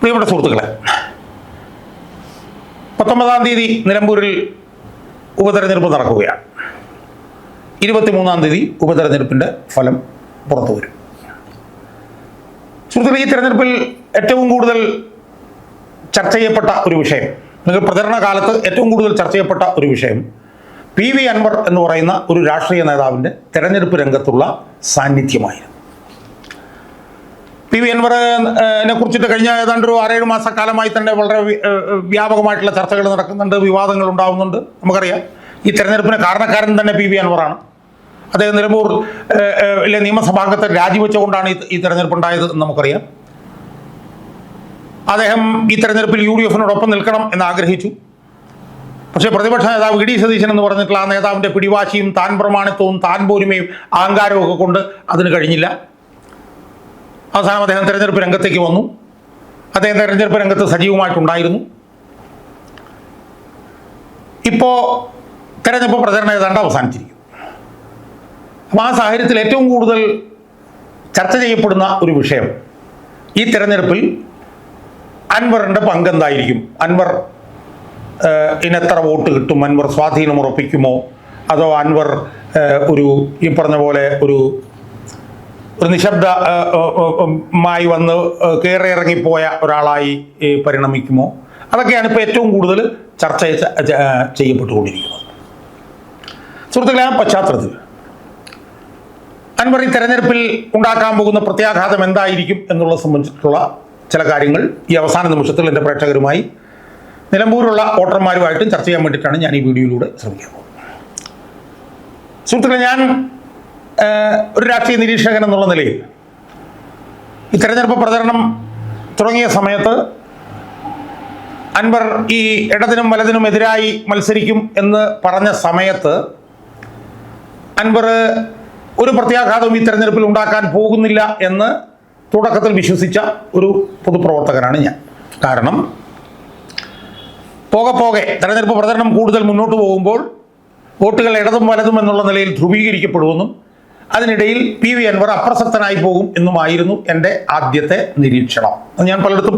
പ്രിയപ്പെട്ട സുഹൃത്തുക്കളെ പത്തൊമ്പതാം തീയതി നിലമ്പൂരിൽ ഉപതെരഞ്ഞെടുപ്പ് നടക്കുകയാണ്. ഇരുപത്തിമൂന്നാം തീയതി ഉപതെരഞ്ഞെടുപ്പിന്റെ ഫലം പുറത്തു വരും. സുഹൃത്തുക്കളെ ഈ തെരഞ്ഞെടുപ്പിൽ ഏറ്റവും കൂടുതൽ ചർച്ച ചെയ്യപ്പെട്ട ഒരു വിഷയം അല്ലെങ്കിൽ പ്രചരണ കാലത്ത് ഏറ്റവും കൂടുതൽ ചർച്ച ചെയ്യപ്പെട്ട ഒരു വിഷയം പി വി അൻവർ എന്ന് പറയുന്ന ഒരു രാഷ്ട്രീയ നേതാവിന്റെ തെരഞ്ഞെടുപ്പ് രംഗത്തുള്ള സാന്നിധ്യമായിരുന്നു. പി വി അൻവറിനെ കുറിച്ചിട്ട് കഴിഞ്ഞ ഏതാണ്ട് ഒരു ആറേഴ് മാസക്കാലമായി തന്നെ വളരെ വ്യാപകമായിട്ടുള്ള ചർച്ചകൾ നടക്കുന്നുണ്ട് വിവാദങ്ങൾ ഉണ്ടാകുന്നുണ്ട് നമുക്കറിയാം. ഈ തെരഞ്ഞെടുപ്പിന് കാരണക്കാരൻ തന്നെ പി വി അൻവറാണ്. അദ്ദേഹം നിലമ്പൂർ നിയമസഭാംഗത്തെ രാജിവെച്ചുകൊണ്ടാണ് ഈ തെരഞ്ഞെടുപ്പ് ഉണ്ടായത് എന്ന് നമുക്കറിയാം. അദ്ദേഹം ഈ തെരഞ്ഞെടുപ്പിൽ യു ഡി എഫിനോടൊപ്പം നിൽക്കണം എന്ന് ആഗ്രഹിച്ചു. പക്ഷേ പ്രതിപക്ഷ നേതാവ് വി ഡി സതീശൻ എന്ന് പറഞ്ഞിട്ടുള്ള ആ നേതാവിന്റെ പിടിവാശിയും താൻ പ്രമാണിത്വവും താൻ പോരുമയും അഹങ്കാരവും ഒക്കെ കൊണ്ട് അതിന് കഴിഞ്ഞില്ല. അവസാനം അദ്ദേഹം തിരഞ്ഞെടുപ്പ് രംഗത്തേക്ക് വന്നു. അദ്ദേഹം തിരഞ്ഞെടുപ്പ് രംഗത്ത് സജീവമായിട്ടുണ്ടായിരുന്നു. ഇപ്പോൾ തിരഞ്ഞെടുപ്പ് പ്രചരണം ഏതാണ്ട് അവസാനിച്ചിരിക്കും അപ്പോൾ ആ സാഹചര്യത്തിൽ ഏറ്റവും കൂടുതൽ ചർച്ച ചെയ്യപ്പെടുന്ന ഒരു വിഷയം ഈ തിരഞ്ഞെടുപ്പിൽ അൻവറിന്റെ പങ്കെന്തായിരിക്കും അൻവർ ഇനെത്ര വോട്ട് കിട്ടും? അൻവർ സ്വാധീനം ഉറപ്പിക്കുമോ അതോ അൻവർ ഒരു ഈ പറഞ്ഞ പോലെ ഒരു ഒരു നിശബ്ദ മായി വന്ന് കയറി ഇറങ്ങിപ്പോയ ഒരാളായി പരിണമിക്കുമോ? അതൊക്കെയാണ് ഇപ്പോൾ ഏറ്റവും കൂടുതൽ ചർച്ച ചെയ്യപ്പെട്ടുകൊണ്ടിരിക്കുന്നത്. സുഹൃത്തുക്കളെ ആ പശ്ചാത്തലത്തിൽ അൻവർ ഈ തെരഞ്ഞെടുപ്പിൽ ഉണ്ടാക്കാൻ പോകുന്ന പ്രത്യാഘാതം എന്തായിരിക്കും എന്നുള്ളത് സംബന്ധിച്ചിട്ടുള്ള ചില കാര്യങ്ങൾ ഈ അവസാന നിമിഷത്തിൽ എന്റെ പ്രേക്ഷകരുമായി നിലമ്പൂരുള്ള വോട്ടർമാരുമായിട്ടും ചർച്ച ചെയ്യാൻ വേണ്ടിയിട്ടാണ് ഞാൻ ഈ വീഡിയോയിലൂടെ ശ്രമിക്കാൻ പോകുന്നത് സുഹൃത്തുക്കളെ ഞാൻ ഒരു രാഷ്ട്രീയ നിരീക്ഷകൻ എന്നുള്ള നിലയിൽ. ഈ തെരഞ്ഞെടുപ്പ് പ്രചരണം തുടങ്ങിയ സമയത്ത് അൻവർ ഈ ഇടതിനും വലതിനും എതിരായി മത്സരിക്കും എന്ന് പറഞ്ഞ സമയത്ത് അൻവർ ഒരു പ്രത്യാഘാതവും ഈ തെരഞ്ഞെടുപ്പിൽ ഉണ്ടാക്കാൻ പോകുന്നില്ല എന്ന് തുടക്കത്തിൽ വിശ്വസിച്ച ഒരു പൊതുപ്രവർത്തകനാണ് ഞാൻ. കാരണം പോകെ പോകെ തെരഞ്ഞെടുപ്പ് പ്രചരണം കൂടുതൽ മുന്നോട്ട് പോകുമ്പോൾ വോട്ടുകൾ ഇടതും വലതും എന്നുള്ള നിലയിൽ ധ്രുവീകരിക്കപ്പെടുമെന്നും അതിനിടയിൽ പി വി അൻവർ അപ്രസക്തനായി പോകും എന്നുമായിരുന്നു എന്റെ ആദ്യത്തെ നിരീക്ഷണം. ഞാൻ പലയിടത്തും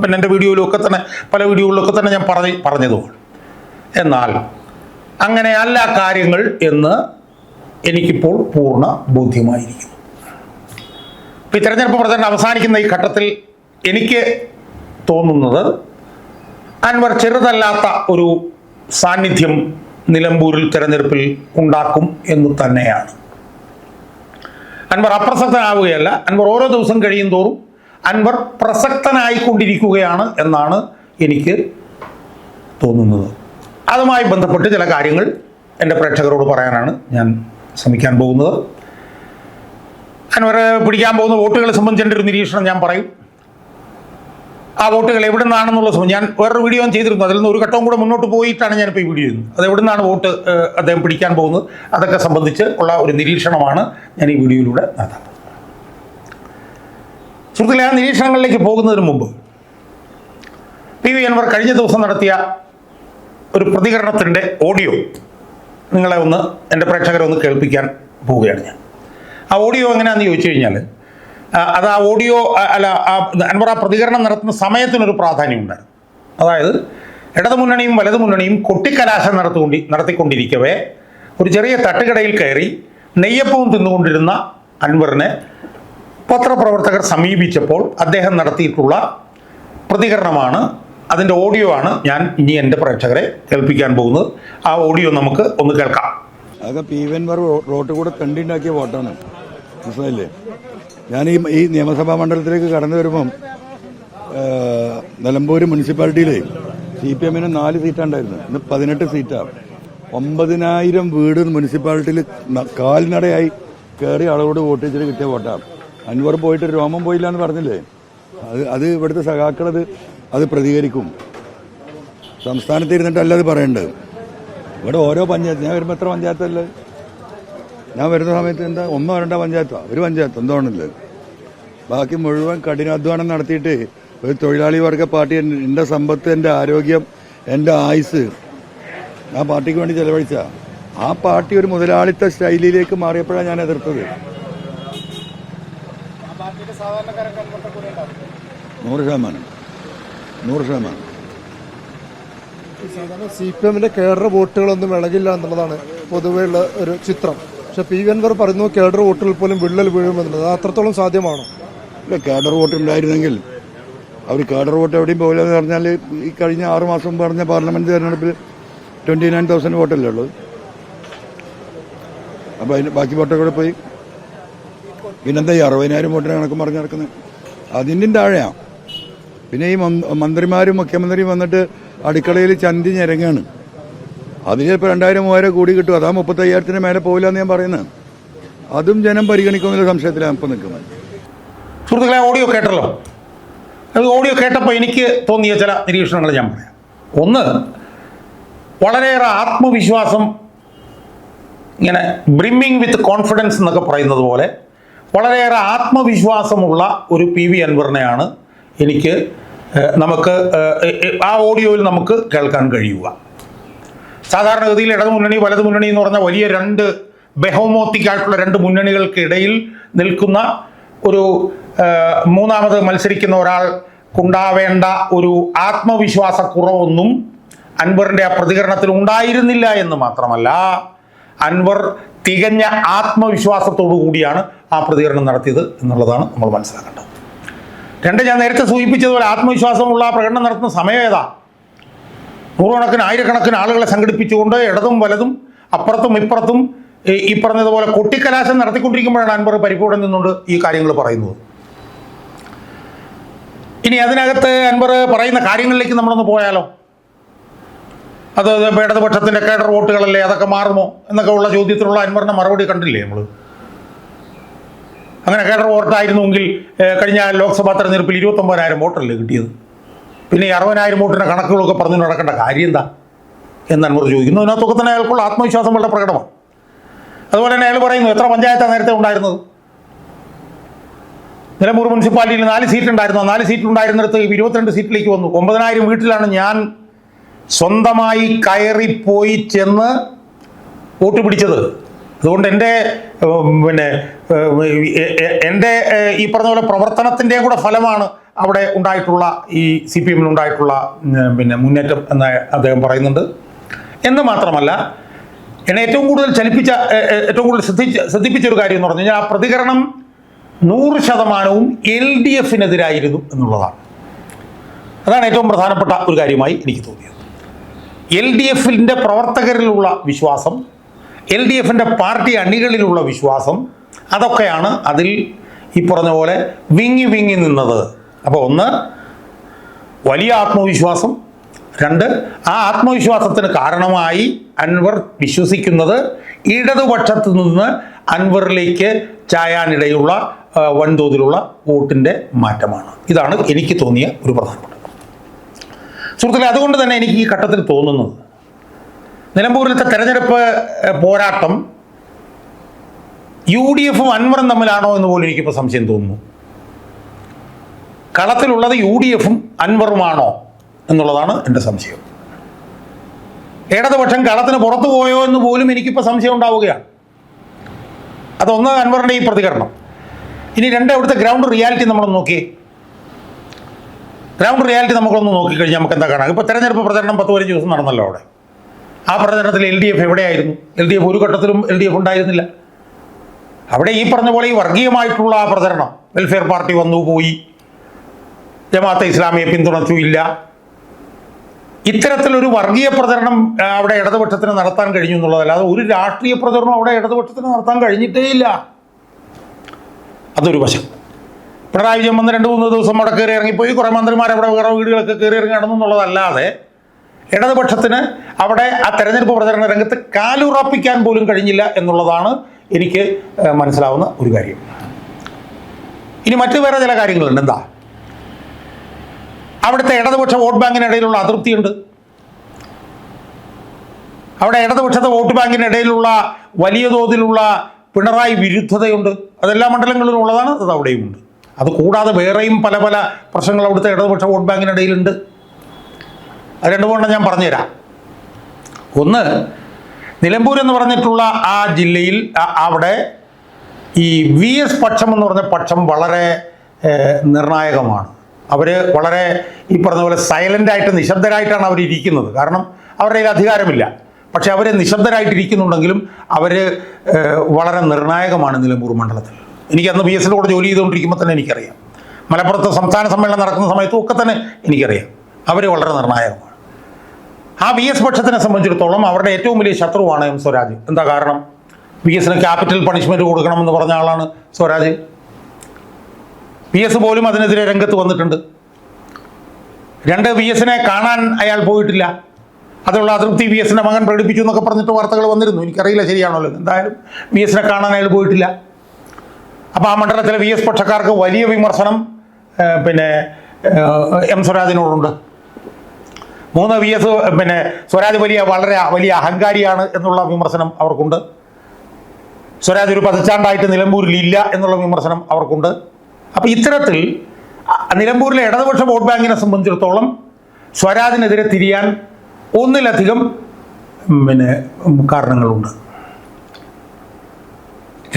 പിന്നെ എന്റെ വീഡിയോയിലൊക്കെ തന്നെ പല വീഡിയോകളിലൊക്കെ തന്നെ ഞാൻ പറഞ്ഞ് പറഞ്ഞതുമാണ്. എന്നാൽ അങ്ങനെ അല്ല കാര്യങ്ങൾ എന്ന് എനിക്കിപ്പോൾ പൂർണ ബോധ്യമായിരിക്കുന്നു. ഇപ്പോൾ ഈ തെരഞ്ഞെടുപ്പ് പ്രചരണം അവസാനിക്കുന്ന ഈ ഘട്ടത്തിൽ എനിക്ക് തോന്നുന്നത് അൻവർ ചെറുതല്ലാത്ത ഒരു സാന്നിധ്യം നിലമ്പൂരിൽ തെരഞ്ഞെടുപ്പിൽ ഉണ്ടാക്കും എന്ന് തന്നെയാണ്. അൻവർ അപ്രസക്തനാവുകയല്ല. അൻവർ ഓരോ ദിവസം കഴിയും തോറും അൻവർ പ്രസക്തനായിക്കൊണ്ടിരിക്കുകയാണ് എന്നാണ് എനിക്ക് തോന്നുന്നത്. അതുമായി ബന്ധപ്പെട്ട് ചില കാര്യങ്ങൾ എന്റെ പ്രേക്ഷകരോട് പറയാനാണ് ഞാൻ ശ്രമിക്കാൻ പോകുന്നത്. അൻവർ പിടിക്കാൻ പോകുന്ന വോട്ടുകളെ സംബന്ധിച്ചൊരു നിരീക്ഷണം ഞാൻ പറയും. ആ വോട്ടുകൾ എവിടെ നിന്നാണെന്നുള്ള ഞാൻ വേറൊരു വീഡിയോ ചെയ്തിരുന്നു. അതിൽ നിന്ന് ഒരു ഘട്ടവും കൂടെ മുന്നോട്ട് പോയിട്ടാണ് ഞാൻ ഞാനിപ്പോൾ ഈ വീഡിയോ ചെയ്യുന്നത് അത് എവിടെ നിന്നാണ് വോട്ട് അദ്ദേഹം പിടിക്കാൻ പോകുന്നത്? അതൊക്കെ സംബന്ധിച്ച് ഉള്ള ഒരു നിരീക്ഷണമാണ് ഞാൻ ഈ വീഡിയോയിലൂടെ നടത്താൻ പോകുന്നത് സുഹൃത്തുക്കളെ ആ നിരീക്ഷണങ്ങളിലേക്ക് പോകുന്നതിന് മുമ്പ് പി വി അൻവർ കഴിഞ്ഞ ദിവസം നടത്തിയ ഒരു പ്രതികരണത്തിന്റെ ഓഡിയോ നിങ്ങളെ ഒന്ന് എന്റെ പ്രേക്ഷകരെ ഒന്ന് കേൾപ്പിക്കാൻ പോവുകയാണ് ഞാൻ. ആ ഓഡിയോ എങ്ങനെയാണെന്ന് ചോദിച്ചു കഴിഞ്ഞാൽ അത് ആ ഓഡിയോ അല്ല അൻവർ ആ പ്രതികരണം നടത്തുന്ന സമയത്തിനൊരു പ്രാധാന്യമുണ്ടായിരുന്നു അതായത് ഇടതുമുന്നണിയും വലതുമുന്നണിയും കൊട്ടിക്കലാശം നടത്തുകൊണ്ടി നടത്തിക്കൊണ്ടിരിക്കവേ ഒരു ചെറിയ തട്ടുകടയിൽ കയറി നെയ്യപ്പവും തിന്നുകൊണ്ടിരുന്ന അൻവറിനെ പത്രപ്രവർത്തകർ സമീപിച്ചപ്പോൾ അദ്ദേഹം നടത്തിയിട്ടുള്ള പ്രതികരണമാണ് അതിന്റെ ഓഡിയോ ആണ് ഞാൻ ഇനി എന്റെ പ്രേക്ഷകരെ കേൾപ്പിക്കാൻ പോകുന്നത്. ആ ഓഡിയോ നമുക്ക് ഒന്ന് കേൾക്കാം. അതൊക്കെ പി വി റോട്ടിൽ കൂടെ തണ്ടിണ്ടാക്കിയ വോട്ടാണ് മനസ്സിലായില്ലേ? ഞാൻ ഈ ഈ നിയമസഭാ മണ്ഡലത്തിലേക്ക് കടന്നു വരുമ്പം നിലമ്പൂർ മുനിസിപ്പാലിറ്റിയിൽ സി പി എമ്മിന് നാല് സീറ്റാണ്ടായിരുന്നു. ഇന്ന് പതിനെട്ട് സീറ്റാണ് ഒമ്പതിനായിരം വീട് മുനിസിപ്പാലിറ്റിയിൽ കാൽനടയായി കയറി ആളോട് വോട്ട് ചെയ്തിട്ട് കിട്ടിയ വോട്ടാണ് അൻവർ പോയിട്ട് രോമം പോയില്ല എന്ന് പറഞ്ഞില്ലേ? അത് അത് ഇവിടുത്തെ സഖാക്കളത് അത് പ്രതികരിക്കും. സംസ്ഥാനത്ത് ഇരുന്നിട്ടല്ല അത് പറയേണ്ടത്. ഇവിടെ ഓരോ പഞ്ചായത്ത് ഞാൻ വരുമ്പോൾ എത്ര പഞ്ചായത്തല്ലേ? ഞാൻ വരുന്ന സമയത്ത് എന്താ? ഒന്നോ രണ്ടോ പഞ്ചായത്തോ? ഒരു പഞ്ചായത്ത്? എന്തോണില്ല ബാക്കി മുഴുവൻ കഠിനാധ്വാനം നടത്തിയിട്ട് ഒരു തൊഴിലാളി വർഗ പാർട്ടി എന്റെ സമ്പത്ത് എന്റെ ആരോഗ്യം എന്റെ ആയുസ് ആ പാർട്ടിക്ക് വേണ്ടി ചെലവഴിച്ച. ആ പാർട്ടി ഒരു മുതലാളിത്ത ശൈലിയിലേക്ക് മാറിയപ്പോഴാണ് ഞാൻ എതിർത്തത്. നൂറ് ശതമാനം. നൂറ് ശതമാനം. സി പി എമ്മിന്റെ കേരള വോട്ടുകളൊന്നും ഇളകില്ല എന്നുള്ളതാണ് പൊതുവെയുള്ള ഒരു ചിത്രം. പക്ഷെ പി വി അൻവർ പറയുന്നു കേഡർ വോട്ടുകൾ പോലും വിള്ളൽ വീഴുമെന്നുള്ളത്. അത് അത്രത്തോളം സാധ്യമാണോ? ഇല്ല കേഡർ വോട്ട് ഉണ്ടായിരുന്നെങ്കിൽ അവർ കേഡർ വോട്ട് എവിടെയും പോകില്ല എന്ന് പറഞ്ഞാൽ ഈ കഴിഞ്ഞ ആറ് മാസം പറഞ്ഞ പാർലമെന്റ് തെരഞ്ഞെടുപ്പിൽ ട്വന്റി നയൻ തൗസൻഡ് വോട്ടല്ലേ ഉള്ളത്? അപ്പോൾ അതിന് ബാക്കി വോട്ടൊക്കെ പോയി? പിന്നെന്താ ഈ അറുപതിനായിരം വോട്ടിന് കണക്ക് പറഞ്ഞു നടക്കുന്നത്. അതിന്റെ താഴെയാണ് പിന്നെ ഈ മന്ത്രിമാരും മുഖ്യമന്ത്രിയും വന്നിട്ട് അടുക്കളയിൽ ചന്തി ഞെരങ്ങാണ്. അതിൽ ചിലപ്പോൾ രണ്ടായിരം മൂവായിരം കൂടി കിട്ടും. അതാ മുപ്പത്തയ്യായിരത്തിന് മേലെ പോകില്ല എന്ന് ഞാൻ പറയുന്നത്. അതും ജനം പരിഗണിക്കുമെന്നുള്ള സംശയത്തിലാണ് ഇപ്പം നിൽക്കുന്നത്. സുഹൃത്തുക്കളെ ഓഡിയോ കേട്ടല്ലോ? അത് ഓഡിയോ കേട്ടപ്പോൾ എനിക്ക് തോന്നിയ ചില നിരീക്ഷണങ്ങൾ ഞാൻ പറയാം. ഒന്ന് വളരെയേറെ ആത്മവിശ്വാസം ഇങ്ങനെ ബ്രിമ്മിങ് വിത്ത് കോൺഫിഡൻസ് എന്നൊക്കെ പറയുന്നത് പോലെ വളരെയേറെ ആത്മവിശ്വാസമുള്ള ഒരു പി വി അൻവറിനെയാണ് എനിക്ക് നമുക്ക് ആ ഓഡിയോയിൽ നമുക്ക് കേൾക്കാൻ കഴിയുക. സാധാരണഗതിയിൽ വലതു മുന്നണി എന്ന് പറഞ്ഞ വലിയ രണ്ട് ബെഹോമോത്തിക്കായിട്ടുള്ള രണ്ട് മുന്നണികൾക്കിടയിൽ നിൽക്കുന്ന ഒരു മൂന്നാമത് മത്സരിക്കുന്ന ഒരാൾ ഉണ്ടാവേണ്ട ഒരു ആത്മവിശ്വാസക്കുറവൊന്നും അൻവറിന്റെ ആ പ്രതികരണത്തിൽ ഉണ്ടായിരുന്നില്ല എന്ന് മാത്രമല്ല അൻവർ തികഞ്ഞ ആത്മവിശ്വാസത്തോടു കൂടിയാണ് ആ പ്രതികരണം നടത്തിയത് എന്നുള്ളതാണ് നമ്മൾ മനസ്സിലാക്കേണ്ടത്. രണ്ട് ഞാൻ നേരത്തെ സൂചിപ്പിച്ചതുപോലെ ആത്മവിശ്വാസമുള്ള പ്രകടനം നടത്തുന്ന സമയം ഏതാ? നൂറുകണക്കിന് ആയിരക്കണക്കിന് ആളുകളെ സംഘടിപ്പിച്ചുകൊണ്ട് ഇടതും വലതും അപ്പുറത്തും ഇപ്പുറത്തും ഈ- പറഞ്ഞതുപോലെ കൊട്ടിക്കലാശം നടത്തിക്കൊണ്ടിരിക്കുമ്പോഴാണ് അൻവർ പരിപൂർണം നിന്നുകൊണ്ട് ഈ കാര്യങ്ങൾ പറയുന്നത്. ഇനി അതിനകത്ത് അൻവർ പറയുന്ന കാര്യങ്ങളിലേക്ക് നമ്മളൊന്ന് പോയാലോ? അത് ഇടതുപക്ഷത്തിന്റെ കേഡർ വോട്ടുകളല്ലേ അതൊക്കെ മാറുമോ എന്നൊക്കെ ഉള്ള ചോദ്യത്തിനുള്ള അൻവറിന്റെ മറുപടി കണ്ടില്ലേ നമ്മൾ അങ്ങനെ കേഡർ വോട്ടായിരുന്നുവെങ്കിൽ കഴിഞ്ഞ ലോക്സഭാ തെരഞ്ഞെടുപ്പിൽ ഇരുപത്തൊമ്പതിനായിരം വോട്ടല്ലേ കിട്ടിയത്? പിന്നെ ഈ അറുപതിനായിരം വോട്ടിന്റെ കണക്കുകളൊക്കെ പറഞ്ഞു നടക്കേണ്ട കാര്യം എന്താ? എന്ന് അൻവർ ചോദിക്കുന്നു അതിനകത്തൊക്കെ തന്നെ അയാൾക്കുള്ള ആത്മവിശ്വാസം വളരെ പ്രകടമാണ്. അതുപോലെ തന്നെ അയാൾ പറയുന്നു എത്ര പഞ്ചായത്താണ് നേരത്തെ ഉണ്ടായിരുന്നത്? നിലമ്പൂർ മുനിസിപ്പാലിറ്റിയിൽ നാല് സീറ്റ് ഉണ്ടായിരുന്നു. നാല് സീറ്റ് ഉണ്ടായിരുന്നിടത്ത് ഇരുപത്തിരണ്ട് സീറ്റിലേക്ക് വന്നു. ഒമ്പതിനായിരം വീട്ടിലാണ് ഞാൻ സ്വന്തമായി കയറിപ്പോയി ചെന്ന് വോട്ട് പിടിച്ചത്. അതുകൊണ്ട് എന്റെ പിന്നെ എന്റെ ഈ പറഞ്ഞ പോലെ പ്രവർത്തനത്തിന്റെയും കൂടെ ഫലമാണ് അവിടെ ഉണ്ടായിട്ടുള്ള ഈ സി പി എമ്മിലുണ്ടായിട്ടുള്ള പിന്നെ മുന്നേറ്റം എന്ന് അദ്ദേഹം പറയുന്നുണ്ട്. എന്ന് മാത്രമല്ല എന്നെ ഏറ്റവും കൂടുതൽ ചലിപ്പിച്ച ഏറ്റവും കൂടുതൽ ശ്രദ്ധിച്ച ശ്രദ്ധിപ്പിച്ച ഒരു കാര്യം എന്ന് പറഞ്ഞു കഴിഞ്ഞാൽ ആ പ്രതികരണം നൂറ് ശതമാനവും എൽ ഡി എഫിനെതിരായിരുന്നു എന്നുള്ളതാണ്. അതാണ് ഏറ്റവും പ്രധാനപ്പെട്ട ഒരു കാര്യമായി എനിക്ക് തോന്നിയത്. എൽ ഡി എഫിന്റെ പ്രവർത്തകരിലുള്ള വിശ്വാസം എൽ ഡി എഫിന്റെ പാർട്ടി അണികളിലുള്ള വിശ്വാസം അതൊക്കെയാണ് അതിൽ ഈ പറഞ്ഞ പോലെ വിങ്ങി വിങ്ങി നിന്നത്. അപ്പോൾ ഒന്ന് വലിയ ആത്മവിശ്വാസം. രണ്ട് ആ ആത്മവിശ്വാസത്തിന് കാരണമായി അൻവർ വിശ്വസിക്കുന്നത് ഇടതുപക്ഷത്ത് നിന്ന് അൻവറിലേക്ക് ചായാനിടയുള്ള വൻതോതിലുള്ള വോട്ടിന്റെ മാറ്റമാണ്. ഇതാണ് എനിക്ക് തോന്നിയ ഒരു പ്രധാനപ്പെട്ട സുഹൃത്തുക്കളെ അതുകൊണ്ട് തന്നെ എനിക്ക് ഈ ഘട്ടത്തിൽ തോന്നുന്നത് നിലമ്പൂരിലത്തെ തെരഞ്ഞെടുപ്പ് പോരാട്ടം യു ഡി എഫും അൻവറും തമ്മിലാണോ എന്ന് പോലും എനിക്കിപ്പോൾ സംശയം തോന്നുന്നു. കളത്തിലുള്ളത് യു ഡി എഫും അൻവറുമാണോ എന്നുള്ളതാണ് എന്റെ സംശയം. ഇടതുപക്ഷം കളത്തിന് പുറത്തു പോയോ എന്ന് പോലും എനിക്കിപ്പോൾ സംശയം ഉണ്ടാവുകയാണ്. അതൊന്ന് അൻവറിന്റെ ഈ പ്രതികരണം. ഇനി രണ്ട് അവിടുത്തെ ഗ്രൗണ്ട് റിയാലിറ്റി നമ്മളൊന്ന് നോക്കിയേ. ഗ്രൗണ്ട് റിയാലിറ്റി നമുക്കൊന്ന് നോക്കിക്കഴിഞ്ഞാൽ നമുക്ക് എന്താ കാണാം? ഇപ്പോൾ തെരഞ്ഞെടുപ്പ് പ്രചരണം പത്ത് പതിനഞ്ച് ദിവസം നടന്നല്ലോ അവിടെ. ആ പ്രചരണത്തിൽ എൽ ഡി എഫ് എവിടെയായിരുന്നു? എൽ ഡി എഫ് ഒരു ഘട്ടത്തിലും എൽ ഡി എഫ് ഉണ്ടായിരുന്നില്ല. അവിടെ ഈ പറഞ്ഞ പോലെ ഈ വർഗീയമായിട്ടുള്ള ആ പ്രചരണം. വെൽഫെയർ പാർട്ടി വന്നു പോയി. ജമാഅത്തെ ഇസ്ലാമിയെ പിന്തുണച്ചു ഇല്ല ഇത്തരത്തിലൊരു വർഗീയ പ്രചരണം അവിടെ ഇടതുപക്ഷത്തിന് നടത്താൻ കഴിഞ്ഞു എന്നുള്ളതല്ലാതെ ഒരു രാഷ്ട്രീയ പ്രചരണം അവിടെ ഇടതുപക്ഷത്തിന് നടത്താൻ കഴിഞ്ഞിട്ടേ ഇല്ല അതൊരു വശം. പിണറായി വിജയൻ വന്ന് രണ്ട് മൂന്ന് ദിവസം അവിടെ കയറി ഇറങ്ങിപ്പോയി. കുറേ മന്ത്രിമാർ അവിടെ വേറെ വീടുകളൊക്കെ കയറി ഇറങ്ങി നടന്നു എന്നുള്ളതല്ലാതെ ഇടതുപക്ഷത്തിന് അവിടെ ആ തെരഞ്ഞെടുപ്പ് പ്രചരണ രംഗത്ത് കാലുറപ്പിക്കാൻ പോലും കഴിഞ്ഞില്ല എന്നുള്ളതാണ് എനിക്ക് മനസ്സിലാവുന്ന ഒരു കാര്യം. ഇനി മറ്റു വേറെ ചില കാര്യങ്ങളുണ്ട്. എന്താ? അവിടുത്തെ ഇടതുപക്ഷ വോട്ട് ബാങ്കിനിടയിലുള്ള അതൃപ്തിയുണ്ട്. അവിടെ ഇടതുപക്ഷത്തെ വോട്ട് ബാങ്കിനിടയിലുള്ള വലിയ തോതിലുള്ള പിണറായി വിരുദ്ധതയുണ്ട്. അതെല്ലാ മണ്ഡലങ്ങളിലും ഉള്ളതാണ് അത് അവിടെയുമുണ്ട്. അത് കൂടാതെ വേറെയും പല പല പ്രശ്നങ്ങൾ അവിടുത്തെ ഇടതുപക്ഷ വോട്ട് ബാങ്കിനിടയിലുണ്ട് അത് രണ്ടു മൂന്നെണ്ണം ഞാൻ പറഞ്ഞുതരാം. ഒന്ന് നിലമ്പൂർ എന്ന് പറഞ്ഞിട്ടുള്ള ആ ജില്ലയിൽ അവിടെ ഈ വി എസ് പക്ഷം എന്ന് പറഞ്ഞ പക്ഷം വളരെ നിർണായകമാണ്. അവർ വളരെ ഈ പറഞ്ഞ പോലെ സൈലന്റായിട്ട് നിശബ്ദരായിട്ടാണ് അവർ ഇരിക്കുന്നത്. കാരണം അവരുടെ കയ്യിൽ അധികാരമില്ല. പക്ഷെ അവർ നിശബ്ദരായിട്ടിരിക്കുന്നുണ്ടെങ്കിലും അവർ വളരെ നിർണായകമാണ് നിലമ്പൂർ മണ്ഡലത്തിൽ. എനിക്ക് അന്ന് ബി എസ് കൂടെ ജോലി ചെയ്തുകൊണ്ടിരിക്കുമ്പോൾ തന്നെ എനിക്കറിയാം. മലപ്പുറത്ത് സംസ്ഥാന സമ്മേളനം നടക്കുന്ന സമയത്തും ഒക്കെ തന്നെ എനിക്കറിയാം. അവർ വളരെ നിർണായകമാണ്. ആ വി എസ് പക്ഷത്തിനെ സംബന്ധിച്ചിടത്തോളം അവരുടെ ഏറ്റവും വലിയ ശത്രുവാണ് എം സ്വരാജ്. എന്താ കാരണം? വി എസിന് ക്യാപിറ്റൽ പണിഷ്മെന്റ് കൊടുക്കണമെന്ന് പറഞ്ഞ ആളാണ് സ്വരാജ്. വി എസ് പോലും അതിനെതിരെ രംഗത്ത് വന്നിട്ടുണ്ട്. രണ്ട് വി എസിനെ കാണാൻ അയാൾ പോയിട്ടില്ല. അതുള്ള അതൃപ്തി വി എസിന്റെ മകൻ പ്രകടിപ്പിച്ചു എന്നൊക്കെ പറഞ്ഞിട്ട് വാർത്തകൾ വന്നിരുന്നു. എനിക്കറിയില്ല ശരിയാണല്ലോ എന്തായാലും വി എസിനെ കാണാൻ അയാൾ പോയിട്ടില്ല. അപ്പോൾ ആ മണ്ഡലത്തിലെ വി എസ് പക്ഷക്കാർക്ക് വലിയ വിമർശനം പിന്നെ എം സ്വരാജിനോടുണ്ട്. മൂന്ന് വി എസ് പിന്നെ സ്വരാജ് വലിയ വളരെ വലിയ അഹങ്കാരിയാണ് എന്നുള്ള വിമർശനം അവർക്കുണ്ട്. സ്വരാജ് ഒരു പതിച്ചാണ്ടായിട്ട് നിലമ്പൂരിൽ ഇല്ല എന്നുള്ള വിമർശനം അവർക്കുണ്ട്. അപ്പോൾ ഇത്തരത്തിൽ നിലമ്പൂരിലെ ഇടതുപക്ഷ വോട്ട് ബാങ്കിനെ സംബന്ധിച്ചിടത്തോളം സ്വരാജിനെതിരെ തിരിയാൻ ഒന്നിലധികം പിന്നെ കാരണങ്ങളുണ്ട്.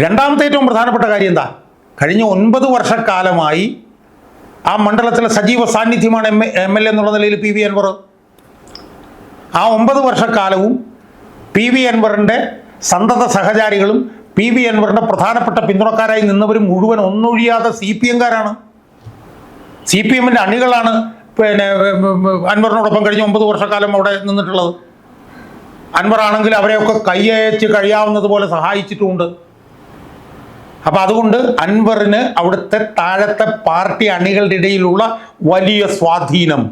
രണ്ടാമത്തെ ഏറ്റവും പ്രധാനപ്പെട്ട കാര്യം എന്താ? കഴിഞ്ഞ ഒൻപത് വർഷക്കാലമായി ആ മണ്ഡലത്തിലെ സജീവ സാന്നിധ്യമാണ് എം എം എൽ എ എന്നുള്ള നിലയിൽ പി വി അൻവർ. ആ ഒമ്പത് വർഷക്കാലവും പി വി അൻവറിന്റെ സന്തത സഹചാരികളും പി വി അൻവറിന്റെ പ്രധാനപ്പെട്ട പിന്തുണക്കാരായി നിന്നവർ മുഴുവൻ ഒന്നൊഴിയാതെ സി പി എംകാരാണ്. സി പി എമ്മിന്റെ അണികളാണ് പിന്നെ അൻവറിനോടൊപ്പം കഴിഞ്ഞ ഒമ്പത് വർഷക്കാലം അവിടെ നിന്നിട്ടുള്ളത്. അൻവർ ആണെങ്കിൽ അവരെയൊക്കെ കൈയച്ച് കഴിയാവുന്നതുപോലെ സഹായിച്ചിട്ടുമുണ്ട്. അപ്പം അതുകൊണ്ട് അൻവറിന് അവിടുത്തെ താഴത്തെ പാർട്ടി അണികളുടെ ഇടയിലുള്ള വലിയ സ്വാധീനം.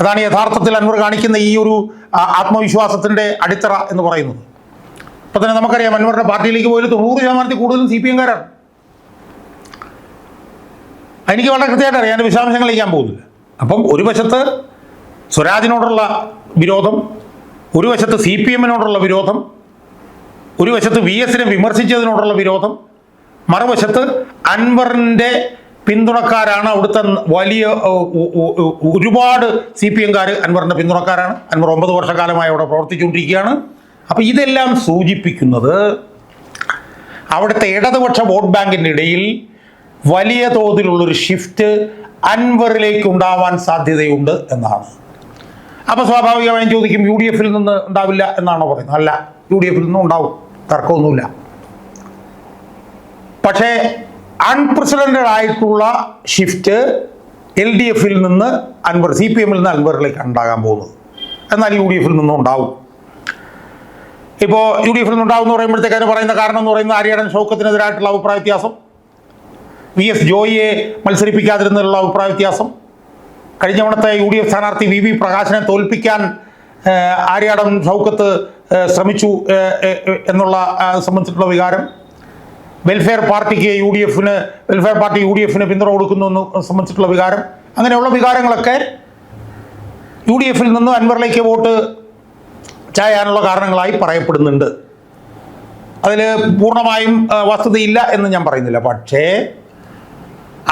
അതാണ് യഥാർത്ഥത്തിൽ അൻവർ കാണിക്കുന്ന ഈ ഒരു ആത്മവിശ്വാസത്തിന്റെ അടിത്തറ എന്ന് പറയുന്നത്. അപ്പോൾ തന്നെ നമുക്കറിയാം അൻവറിന്റെ പാർട്ടിയിലേക്ക് പോയാലും തൊണ്ണൂറ് ശതമാനത്തിൽ കൂടുതലും സി പി എംകാരാണ്. എനിക്ക് വളരെ കൃത്യമായിട്ട് അറിയാം എന്റെ വിശദാംശങ്ങളിലേക്ക് ഞാൻ പോകുന്നില്ല. അപ്പം ഒരു വശത്ത് സ്വരാജിനോടുള്ള വിരോധം ഒരു വശത്ത് സി പി എമ്മിനോടുള്ള വിരോധം ഒരു വശത്ത് വി എസിനെ വിമർശിച്ചതിനോടുള്ള വിരോധം മറുവശത്ത് അൻവറിന്റെ പിന്തുണക്കാരാണ് അവിടുത്തെ വലിയ ഒരുപാട് സി പി എംകാർ അൻവറിന്റെ പിന്തുണക്കാരാണ്. അൻവർ ഒമ്പത് വർഷക്കാലമായി അവിടെ പ്രവർത്തിച്ചുകൊണ്ടിരിക്കുകയാണ്. അപ്പോൾ ഇതെല്ലാം സൂചിപ്പിക്കുന്നത് അവിടുത്തെ ഇടതുപക്ഷ വോട്ട് ബാങ്കിന്റെ ഇടയിൽ വലിയ തോതിലുള്ളൊരു ഷിഫ്റ്റ് അൻവറിലേക്ക് ഉണ്ടാവാൻ സാധ്യതയുണ്ട് എന്നാണ്. അപ്പോൾ സ്വാഭാവികമായും ചോദിക്കും യു ഡി എഫിൽ നിന്ന് ഉണ്ടാവില്ല എന്നാണോ പറയുന്നത്? അല്ല യു ഡി എഫിൽ നിന്നും ഉണ്ടാവും. തർക്കമൊന്നുമില്ല. പക്ഷേ അൺപ്രസിഡന്റഡ് ആയിട്ടുള്ള ഷിഫ്റ്റ് എൽ ഡി എഫിൽ നിന്ന് അൻവർ സി പി എമ്മിൽ നിന്ന് അൻവറിലേക്ക് ഉണ്ടാകാൻ പോകുന്നത്. എന്നാൽ യു ഡി എഫിൽ നിന്നും ഉണ്ടാവും. ഇപ്പോൾ യു ഡി എഫിൽ നിന്നുണ്ടാവുന്ന പറയുമ്പോഴത്തേക്ക് അതിന് പറയുന്ന കാരണം എന്ന് പറയുന്നത് ആര്യാടൻ ഷൗക്കത്തിനെതിരായിട്ടുള്ള അഭിപ്രായ വ്യത്യാസം. വി എസ് ജോയിയെ മത്സരിപ്പിക്കാതിരുന്നതിലുള്ള അഭിപ്രായ വ്യത്യാസം. കഴിഞ്ഞ തവണത്തെ യു ഡി എഫ് സ്ഥാനാർത്ഥി വി വി പ്രകാശനെ തോൽപ്പിക്കാൻ ആര്യാടൻ ഷൗക്കത്ത് ശ്രമിച്ചു എന്നുള്ള സംബന്ധിച്ചിട്ടുള്ള വികാരം. വെൽഫെയർ പാർട്ടിക്ക് യു ഡി എഫിന് വെൽഫെയർ പാർട്ടി യു ഡി എഫിന് പിന്തുണ കൊടുക്കുന്നു എന്ന് സംബന്ധിച്ചിട്ടുള്ള വികാരം. അങ്ങനെയുള്ള വികാരങ്ങളൊക്കെ യു ഡി എഫിൽ നിന്ന് അൻവറിലേക്ക് വോട്ട് ചായാനുള്ള കാരണങ്ങളായി പറയപ്പെടുന്നുണ്ട്. അതിൽ പൂർണമായും വസ്തുതയില്ല എന്ന് ഞാൻ പറയുന്നില്ല. പക്ഷേ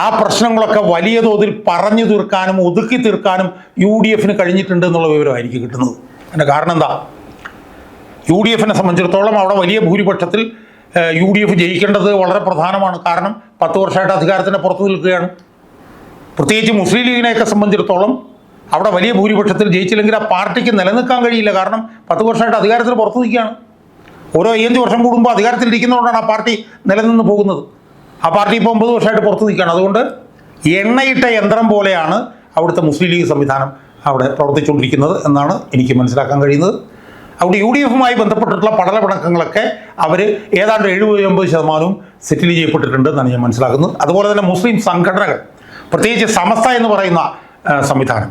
ആ പ്രശ്നങ്ങളൊക്കെ വലിയ തോതിൽ പറഞ്ഞു തീർക്കാനും ഒതുക്കി തീർക്കാനും യു ഡി എഫിന് കഴിഞ്ഞിട്ടുണ്ട് എന്നുള്ള വിവരമായിരിക്കും കിട്ടുന്നത്. അതിന്റെ കാരണം എന്താ? യു ഡി എഫിനെ സംബന്ധിച്ചിടത്തോളം അവിടെ വലിയ ഭൂരിപക്ഷത്തിൽ യു ഡി എഫ് ജയിക്കേണ്ടത് വളരെ പ്രധാനമാണ്. കാരണം പത്ത് വർഷമായിട്ട് അധികാരത്തിന്റെ പുറത്തു നിൽക്കുകയാണ്. പ്രത്യേകിച്ച് മുസ്ലിം ലീഗിനെയൊക്കെ സംബന്ധിച്ചിടത്തോളം അവിടെ വലിയ ഭൂരിപക്ഷത്തിൽ ജയിച്ചില്ലെങ്കിൽ ആ പാർട്ടിക്ക് നിലനിൽക്കാൻ കഴിയില്ല. കാരണം പത്ത് വർഷമായിട്ട് അധികാരത്തിൽ പുറത്തു നിൽക്കുകയാണ്. ഓരോ അയ്യഞ്ച് വർഷം കൂടുമ്പോൾ അധികാരത്തിൽ ഇരിക്കുന്നതുകൊണ്ടാണ് ആ പാർട്ടി നിലനിന്ന് പോകുന്നത്. ആ പാർട്ടി ഇപ്പോൾ ഒമ്പത് വർഷമായിട്ട് പുറത്തു നിൽക്കുകയാണ്. അതുകൊണ്ട് എണ്ണയിട്ട യന്ത്രം പോലെയാണ് അവിടുത്തെ മുസ്ലിം ലീഗ് സംവിധാനം അവിടെ പ്രവർത്തിച്ചുകൊണ്ടിരിക്കുന്നത് എന്നാണ് എനിക്ക് മനസ്സിലാക്കാൻ കഴിയുന്നത്. അവിടെ യു ഡി എഫുമായി ബന്ധപ്പെട്ടിട്ടുള്ള പടലപിണക്കങ്ങളൊക്കെ അവർ ഏതാണ്ട് എഴുപത് എൺപത് ശതമാനവും സെറ്റിൽ ചെയ്യപ്പെട്ടിട്ടുണ്ട് എന്നാണ് ഞാൻ മനസ്സിലാക്കുന്നത്. അതുപോലെ തന്നെ മുസ്ലിം സംഘടനകൾ പ്രത്യേകിച്ച് സമസ്ത എന്ന് പറയുന്ന സംവിധാനം.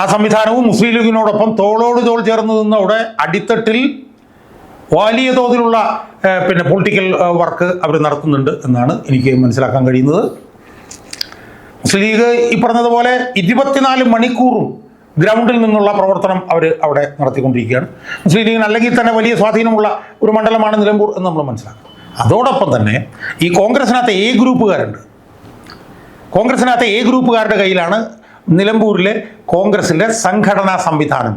ആ സംവിധാനവും മുസ്ലിം ലീഗിനോടൊപ്പം തോളോട് തോൾ ചേർന്ന് നിന്ന് അവിടെ അടിത്തട്ടിൽ വലിയ തോതിലുള്ള പിന്നെ പൊളിറ്റിക്കൽ വർക്ക് അവർ നടത്തുന്നുണ്ട് എന്നാണ് എനിക്ക് മനസ്സിലാക്കാൻ കഴിയുന്നത്. മുസ്ലിം ലീഗ് ഈ പറഞ്ഞതുപോലെ ഇരുപത്തിനാല് മണിക്കൂറും ഗ്രൗണ്ടിൽ നിന്നുള്ള പ്രവർത്തനം അവർ അവിടെ നടത്തിക്കൊണ്ടിരിക്കുകയാണ്. മുസ്ലിം ലീഗിന് അല്ലെങ്കിൽ തന്നെ വലിയ സ്വാധീനമുള്ള ഒരു മണ്ഡലമാണ് നിലമ്പൂർ എന്ന് നമ്മൾ മനസ്സിലാക്കും അതോടൊപ്പം തന്നെ ഈ കോൺഗ്രസിനകത്ത് എ ഗ്രൂപ്പുകാരുണ്ട് കോൺഗ്രസിനകത്തെ എ ഗ്രൂപ്പുകാരുടെ കയ്യിലാണ് നിലമ്പൂരിലെ കോൺഗ്രസിന്റെ സംഘടനാ സംവിധാനം.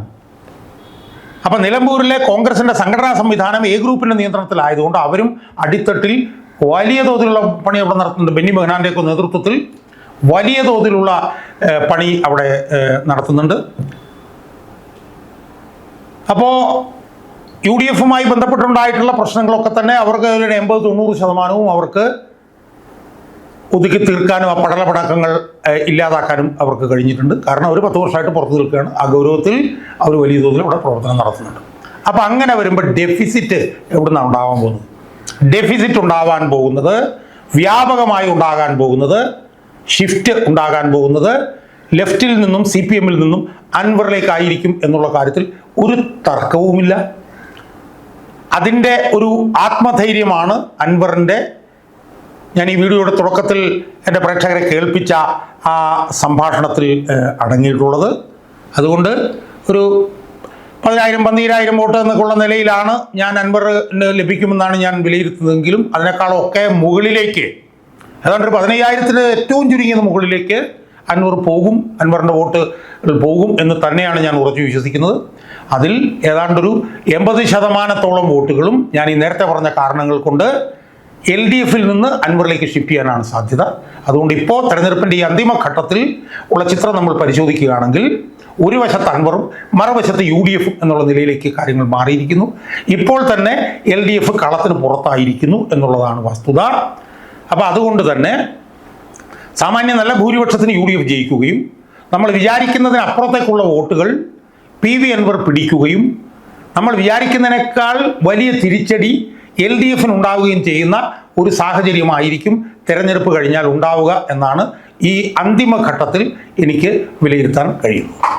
അപ്പം നിലമ്പൂരിലെ കോൺഗ്രസിന്റെ സംഘടനാ സംവിധാനം എ ഗ്രൂപ്പിന്റെ നിയന്ത്രണത്തിലായതുകൊണ്ട് അവരും അടിത്തട്ടിൽ വലിയ തോതിലുള്ള പണി അവിടെ നടത്തുന്നുണ്ട്. ബെന്നി ബെഹനാന്റെയൊക്കെ നേതൃത്വത്തിൽ വലിയ തോതിലുള്ള പണി അവിടെ നടത്തുന്നുണ്ട്. അപ്പോൾ യു ഡി എഫുമായി ബന്ധപ്പെട്ടുണ്ടായിട്ടുള്ള പ്രശ്നങ്ങളൊക്കെ തന്നെ അവർക്ക് എൺപത് തൊണ്ണൂറ് ശതമാനവും അവർക്ക് ഒതുക്കി തീർക്കാനും ആ പടലപടക്കങ്ങൾ ഇല്ലാതാക്കാനും അവർക്ക് കഴിഞ്ഞിട്ടുണ്ട്. കാരണം അവർ പത്ത് വർഷമായിട്ട് പുറത്തു നിൽക്കുകയാണ്. ആ ഗൗരവത്തിൽ അവർ വലിയ തോതിൽ ഇവിടെ പ്രവർത്തനം നടത്തുന്നുണ്ട്. അപ്പം അങ്ങനെ വരുമ്പോൾ ഡെഫിസിറ്റ് എവിടെ നിന്നാണ് ഉണ്ടാവാൻ പോകുന്നത്? ഡെഫിസിറ്റ് ഉണ്ടാവാൻ പോകുന്നത് വ്യാപകമായി ഉണ്ടാകാൻ പോകുന്നത് ഷിഫ്റ്റ് ഉണ്ടാകാൻ പോകുന്നത് ലെഫ്റ്റിൽ നിന്നും സി പി എമ്മിൽ നിന്നും അൻവറിലേക്കായിരിക്കും എന്നുള്ള കാര്യത്തിൽ ഒരു തർക്കവുമില്ല. അതിന്റെ ഒരു ആത്മധൈര്യമാണ് അൻവറിന്റെ ഞാൻ ഈ വീഡിയോയുടെ തുടക്കത്തിൽ എന്റെ പ്രേക്ഷകരെ കേൾപ്പിച്ച ആ സംഭാഷണത്തിൽ അടങ്ങിയിട്ടുള്ളത്. അതുകൊണ്ട് ഒരു പതിനായിരം പന്തീരായിരം വോട്ട് എന്നൊക്കെയുള്ള നിലയിലാണ് ഞാൻ അൻവറിന് ലഭിക്കുമെന്നാണ് ഞാൻ വിലയിരുത്തുന്നതെങ്കിലും അതിനേക്കാളൊക്കെ മുകളിലേക്ക് ഏതാണ്ട് ഒരു പതിനയ്യായിരത്തിന് ഏറ്റവും ചുരുങ്ങിയത് മുകളിലേക്ക് അൻവർ പോകും അൻവറിന്റെ വോട്ട് പോകും എന്ന് തന്നെയാണ് ഞാൻ ഉറച്ചു വിശ്വസിക്കുന്നത്. അതിൽ ഏതാണ്ടൊരു എൺപത് ശതമാനത്തോളം വോട്ടുകളും ഞാൻ ഈ നേരത്തെ പറഞ്ഞ കാരണങ്ങൾ കൊണ്ട് എൽ ഡി എഫിൽ നിന്ന് അൻവറിലേക്ക് ഷിഫ്റ്റ് ചെയ്യാനാണ് സാധ്യത. അതുകൊണ്ട് ഇപ്പോൾ തെരഞ്ഞെടുപ്പിന്റെ ഈ അന്തിമ ഘട്ടത്തിൽ ഉള്ള ചിത്രം നമ്മൾ പരിശോധിക്കുകയാണെങ്കിൽ ഒരു വശത്ത് അൻവറും മറുവശത്ത് യു ഡി എഫും എന്നുള്ള നിലയിലേക്ക് കാര്യങ്ങൾ മാറിയിരിക്കുന്നു. ഇപ്പോൾ തന്നെ എൽ ഡി എഫ് കളത്തിന് പുറത്തായിരിക്കുന്നു എന്നുള്ളതാണ് വസ്തുത. അപ്പോൾ അതുകൊണ്ട് തന്നെ സാമാന്യ നല്ല ഭൂരിപക്ഷത്തിന് യു ഡി എഫ് ജയിക്കുകയും നമ്മൾ വിചാരിക്കുന്നതിന് അപ്പുറത്തേക്കുള്ള വോട്ടുകൾ പി വി അൻവർ പിടിക്കുകയും നമ്മൾ വിചാരിക്കുന്നതിനേക്കാൾ വലിയ തിരിച്ചടി എൽ ഡി എഫിന് ഉണ്ടാവുകയും ചെയ്യുന്ന ഒരു സാഹചര്യമായിരിക്കും തെരഞ്ഞെടുപ്പ് കഴിഞ്ഞാൽ ഉണ്ടാവുക എന്നാണ് ഈ അന്തിമഘട്ടത്തിൽ എനിക്ക് വിലയിരുത്താൻ കഴിയുന്നത്.